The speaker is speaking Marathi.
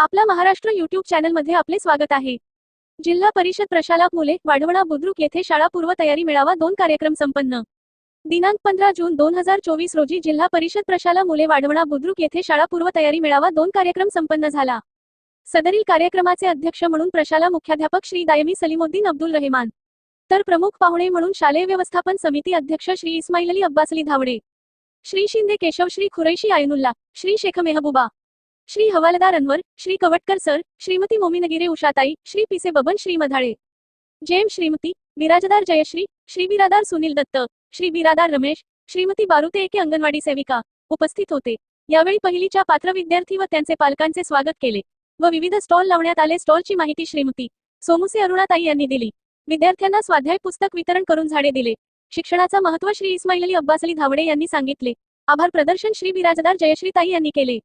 आपला महाराष्ट्र युट्यूब चॅनलमध्ये आपले स्वागत आहे. जिल्हा परिषद प्रशाला मुले वाढवणा बुद्रुक येथे शाळा पूर्व तयारी मेळावा दोन कार्यक्रम संपन्न. दिनांक पंधरा जून दोन हजार चोवीस रोजी जिल्हा परिषद प्रशाला मुले वाढवणा बुद्रुक येथे शाळा पूर्व तयारी मेळावा दोन कार्यक्रम संपन्न झाला. सदरील कार्यक्रमाचे अध्यक्ष म्हणून प्रशाला मुख्याध्यापक श्री दायमी सलीमुद्दीन अब्दुल रहेमान. तर प्रमुख पाहुणे म्हणून शालेय व्यवस्थापन समिती अध्यक्ष श्री इस्माईल अली अब्बासली धावडे. श्री शिंदे केशव श्री खुरैशी आयनुल्ला श्री शेख मेहबूबा. श्री हवालदार अनवर श्री कवटकर सर श्रीमती मोमिनगिरे उषाताई श्री पिसे बबन श्री मधाळे. जेम श्रीमती बिराजदार जयश्री श्री बिरादार सुनील दत्त श्री बिरादार रमेश श्रीमती बारुते एके अंगणवाडी सेविका उपस्थित होते. यावेळी पहिलीच्या पात्र विद्यार्थी व त्यांचे पालकांचे स्वागत केले व विविध स्टॉल लावण्यात आले. स्टॉलची माहिती श्रीमती सोमुसे अरुणाताई यांनी दिली. विद्यार्थ्यांना स्वाध्याय पुस्तक वितरण करून झाडे दिले. शिक्षणाचा महत्त्व श्री इस्माईल अली अब्बास अली धावडे यांनी सांगितले. आभार प्रदर्शन श्री बिराजदार जयश्रीताई यांनी केले.